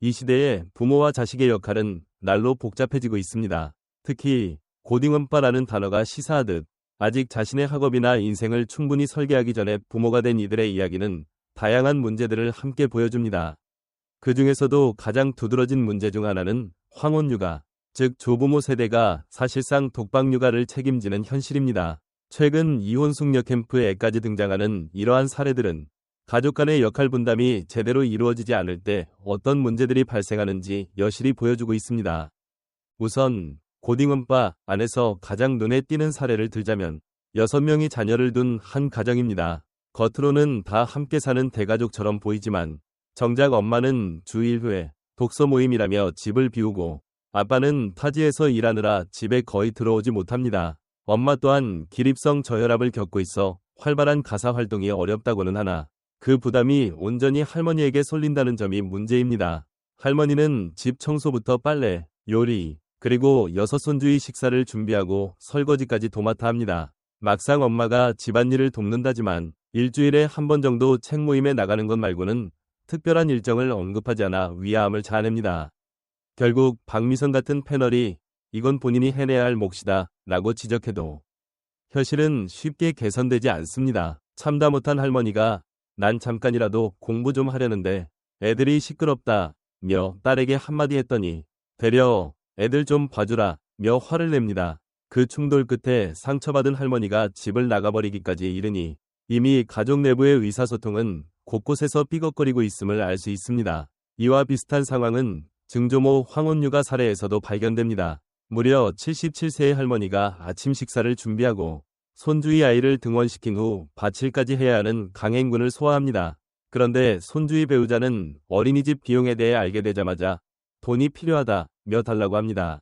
이 시대에 부모와 자식의 역할은 날로 복잡해지고 있습니다. 특히 고딩엄빠라는 단어가 시사하듯 아직 자신의 학업이나 인생을 충분히 설계하기 전에 부모가 된 이들의 이야기는 다양한 문제들을 함께 보여줍니다. 그 중에서도 가장 두드러진 문제 중 하나는 황혼육아, 즉 조부모 세대가 사실상 독박육아를 책임지는 현실입니다. 최근 이혼 숙녀 캠프에까지 등장하는 이러한 사례들은 가족 간의 역할 분담이 제대로 이루어지지 않을 때 어떤 문제들이 발생하는지 여실히 보여주고 있습니다. 우선 고딩엄빠 안에서 가장 눈에 띄는 사례를 들자면 6명이 자녀를 둔 한 가정입니다. 겉으로는 다 함께 사는 대가족처럼 보이지만 정작 엄마는 주 1회 독서 모임이라며 집을 비우고 아빠는 타지에서 일하느라 집에 거의 들어오지 못합니다. 엄마 또한 기립성 저혈압을 겪고 있어 활발한 가사 활동이 어렵다고는 하나 그 부담이 온전히 할머니에게 쏠린다는 점이 문제입니다. 할머니는 집 청소부터 빨래, 요리, 그리고 여섯 손주의 식사를 준비하고 설거지까지 도맡아 합니다. 막상 엄마가 집안일을 돕는다지만 일주일에 한 번 정도 책 모임에 나가는 것 말고는 특별한 일정을 언급하지 않아 위화함을 자아냅니다. 결국 박미선 같은 패널이 이건 본인이 해내야 할 몫이다 라고 지적해도 현실은 쉽게 개선되지 않습니다. 참다 못한 할머니가 난 잠깐이라도 공부 좀 하려는데 애들이 시끄럽다 며 딸에게 한마디 했더니 되려 애들 좀 봐주라 며 화를 냅니다. 그 충돌 끝에 상처받은 할머니가 집을 나가버리기까지 이르니 이미 가족 내부의 의사소통은 곳곳에서 삐걱거리고 있음을 알 수 있습니다. 이와 비슷한 상황은 증조모 황혼유가 사례에서도 발견됩니다. 무려 77세의 할머니가 아침 식사를 준비하고 손주의 아이를 등원시킨 후 바칠까지 해야 하는 강행군을 소화합니다. 그런데 손주의 배우자는 어린이집 비용에 대해 알게 되자마자 돈이 필요하다 며 달라고 합니다.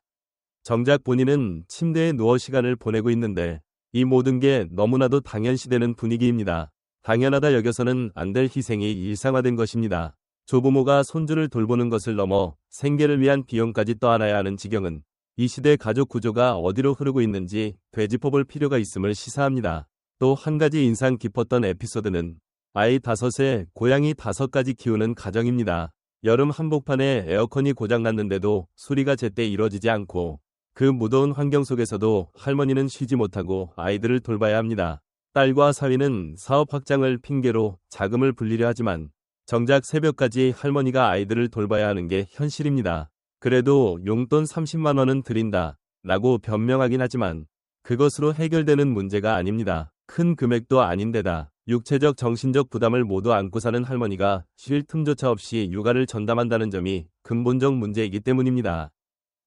정작 본인은 침대에 누워 시간을 보내고 있는데 이 모든 게 너무나도 당연시되는 분위기입니다. 당연하다 여겨서는 안 될 희생이 일상화된 것입니다. 조부모가 손주를 돌보는 것을 넘어 생계를 위한 비용까지 떠안아야 하는 지경은 이 시대 가족 구조가 어디로 흐르고 있는지 되짚어볼 필요가 있음을 시사합니다. 또 한 가지 인상 깊었던 에피소드는 아이 다섯에 고양이 다섯까지 키우는 가정입니다. 여름 한복판에 에어컨이 고장났는데도 수리가 제때 이뤄지지 않고 그 무더운 환경 속에서도 할머니는 쉬지 못하고 아이들을 돌봐야 합니다. 딸과 사위는 사업 확장을 핑계로 자금을 불리려 하지만 정작 새벽까지 할머니가 아이들을 돌봐야 하는 게 현실입니다. 그래도 용돈 30만 원은 드린다 라고 변명하긴 하지만 그것으로 해결되는 문제가 아닙니다. 큰 금액도 아닌데다 육체적 정신적 부담을 모두 안고 사는 할머니가 쉴 틈조차 없이 육아를 전담한다는 점이 근본적 문제이기 때문입니다.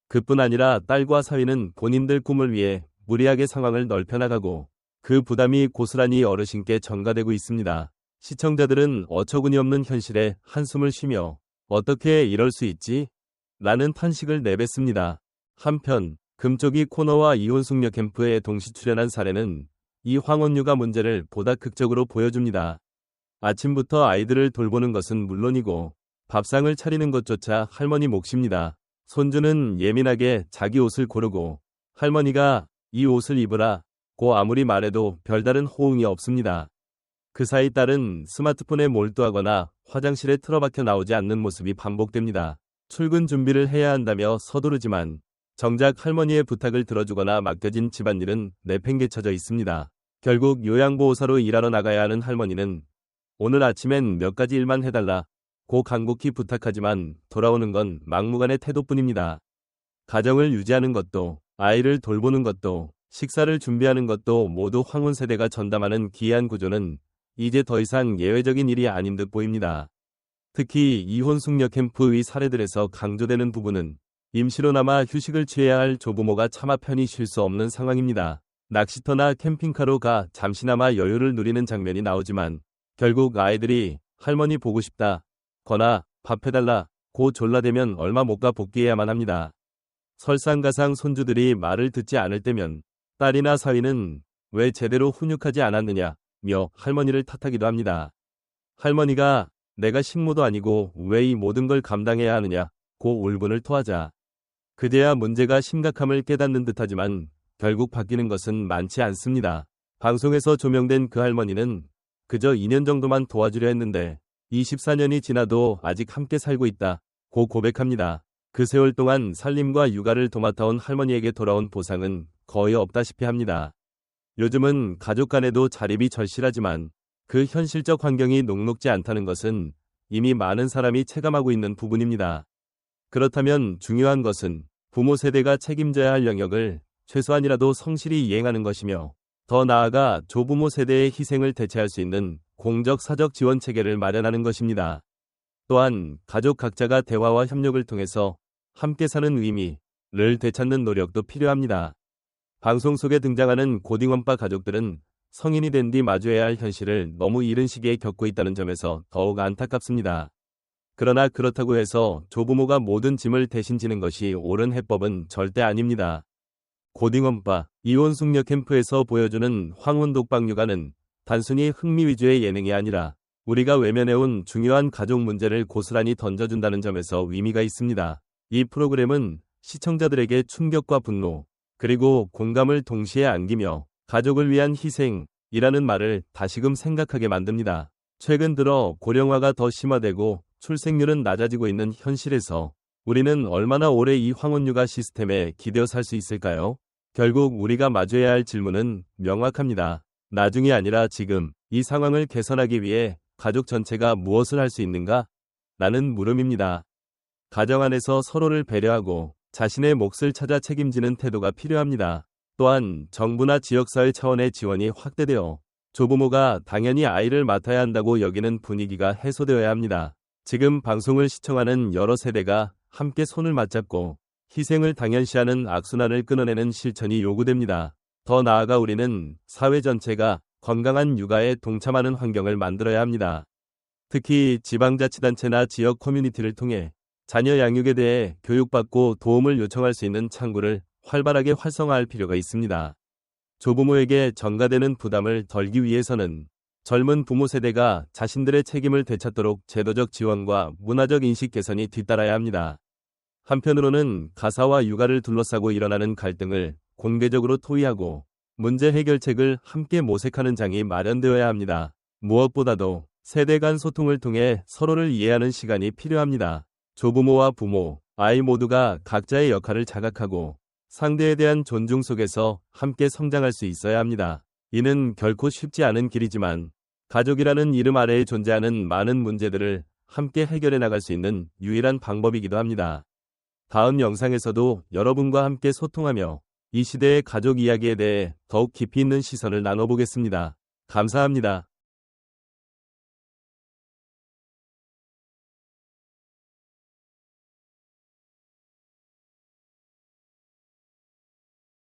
그뿐 아니라 딸과 사위는 본인들 꿈을 위해 무리하게 상황을 넓혀나가고 그 부담이 고스란히 어르신께 전가되고 있습니다. 시청자들은 어처구니 없는 현실에 한숨을 쉬며 어떻게 이럴 수 있지? 라는 탄식을 내뱉습니다. 한편 금쪽이 코너와 이혼숙녀 캠프에 동시 출연한 사례는 이 황혼유가 문제를 보다 극적으로 보여줍니다. 아침부터 아이들을 돌보는 것은 물론이고 밥상을 차리는 것조차 할머니 몫입니다. 손주는 예민하게 자기 옷을 고르고 할머니가 이 옷을 입으라 고 아무리 말해도 별다른 호응이 없습니다. 그 사이 딸은 스마트폰에 몰두하거나 화장실에 틀어박혀 나오지 않는 모습이 반복됩니다. 출근 준비를 해야 한다며 서두르지만 정작 할머니의 부탁을 들어주거나 맡겨진 집안일은 내팽개쳐져 있습니다. 결국 요양보호사로 일하러 나가야 하는 할머니는 오늘 아침엔 몇 가지 일만 해달라 고 간곡히 부탁하지만 돌아오는 건 막무가내 태도뿐입니다. 가정을 유지하는 것도 아이를 돌보는 것도 식사를 준비하는 것도 모두 황혼 세대가 전담하는 기이한 구조는 이제 더 이상 예외적인 일이 아닌 듯 보입니다. 특히 이혼 숙녀 캠프의 사례들에서 강조되는 부분은 임시로나마 휴식을 취해야 할 조부모가 차마 편히 쉴 수 없는 상황입니다. 낚시터나 캠핑카로 가 잠시나마 여유를 누리는 장면이 나오지만 결국 아이들이 할머니 보고 싶다 거나 밥 해달라 고 졸라대면 얼마 못 가 복귀해야만 합니다. 설상가상 손주들이 말을 듣지 않을 때면 딸이나 사위는 왜 제대로 훈육하지 않았느냐 며 할머니를 탓하기도 합니다. 할머니가 내가 식모도 아니고 왜 이 모든 걸 감당해야 하느냐 고 울분을 토하자. 그제야 문제가 심각함을 깨닫는 듯하지만 결국 바뀌는 것은 많지 않습니다. 방송에서 조명된 그 할머니는 그저 2년 정도만 도와주려 했는데 24년이 지나도 아직 함께 살고 있다. 고 고백합니다. 그 세월 동안 살림과 육아를 도맡아온 할머니에게 돌아온 보상은 거의 없다시피 합니다. 요즘은 가족 간에도 자립이 절실하지만 그 현실적 환경이 녹록지 않다는 것은 이미 많은 사람이 체감하고 있는 부분입니다. 그렇다면 중요한 것은 부모 세대가 책임져야 할 영역을 최소한이라도 성실히 이행하는 것이며 더 나아가 조부모 세대의 희생을 대체할 수 있는 공적 사적 지원 체계를 마련하는 것입니다. 또한 가족 각자가 대화와 협력을 통해서 함께 사는 의미를 되찾는 노력도 필요합니다. 방송 속에 등장하는 고딩원빠 가족들은 성인이 된 뒤 마주해야 할 현실을 너무 이른 시기에 겪고 있다는 점에서 더욱 안타깝습니다. 그러나 그렇다고 해서 조부모가 모든 짐을 대신 지는 것이 옳은 해법은 절대 아닙니다. 고딩원빠, 이혼 숙녀 캠프에서 보여주는 황혼 독박 육아는 단순히 흥미 위주의 예능이 아니라 우리가 외면해온 중요한 가족 문제를 고스란히 던져준다는 점에서 의미가 있습니다. 이 프로그램은 시청자들에게 충격과 분노, 그리고 공감을 동시에 안기며 가족을 위한 희생이라는 말을 다시금 생각하게 만듭니다. 최근 들어 고령화가 더 심화되고 출생률은 낮아지고 있는 현실에서 우리는 얼마나 오래 이 황혼육아 시스템에 기대어 살 수 있을까요? 결국 우리가 마주해야 할 질문은 명확합니다. 나중이 아니라 지금 이 상황을 개선하기 위해 가족 전체가 무엇을 할 수 있는가? 라는 물음입니다. 가정 안에서 서로를 배려하고 자신의 몫을 찾아 책임지는 태도가 필요합니다. 또한 정부나 지역사회 차원의 지원이 확대되어 조부모가 당연히 아이를 맡아야 한다고 여기는 분위기가 해소되어야 합니다. 지금 방송을 시청하는 여러 세대가 함께 손을 맞잡고 희생을 당연시하는 악순환을 끊어내는 실천이 요구됩니다. 더 나아가 우리는 사회 전체가 건강한 육아에 동참하는 환경을 만들어야 합니다. 특히 지방자치단체나 지역 커뮤니티를 통해 자녀 양육에 대해 교육받고 도움을 요청할 수 있는 창구를 활발하게 활성화할 필요가 있습니다. 조부모에게 전가되는 부담을 덜기 위해서는 젊은 부모 세대가 자신들의 책임을 되찾도록 제도적 지원과 문화적 인식 개선이 뒤따라야 합니다. 한편으로는 가사와 육아를 둘러싸고 일어나는 갈등을 공개적으로 토의하고 문제 해결책을 함께 모색하는 장이 마련되어야 합니다. 무엇보다도 세대 간 소통을 통해 서로를 이해하는 시간이 필요합니다. 조부모와 부모, 아이 모두가 각자의 역할을 자각하고 상대에 대한 존중 속에서 함께 성장할 수 있어야 합니다. 이는 결코 쉽지 않은 길이지만 가족이라는 이름 아래에 존재하는 많은 문제들을 함께 해결해 나갈 수 있는 유일한 방법이기도 합니다. 다음 영상에서도 여러분과 함께 소통하며 이 시대의 가족 이야기에 대해 더욱 깊이 있는 시선을 나눠보겠습니다. 감사합니다.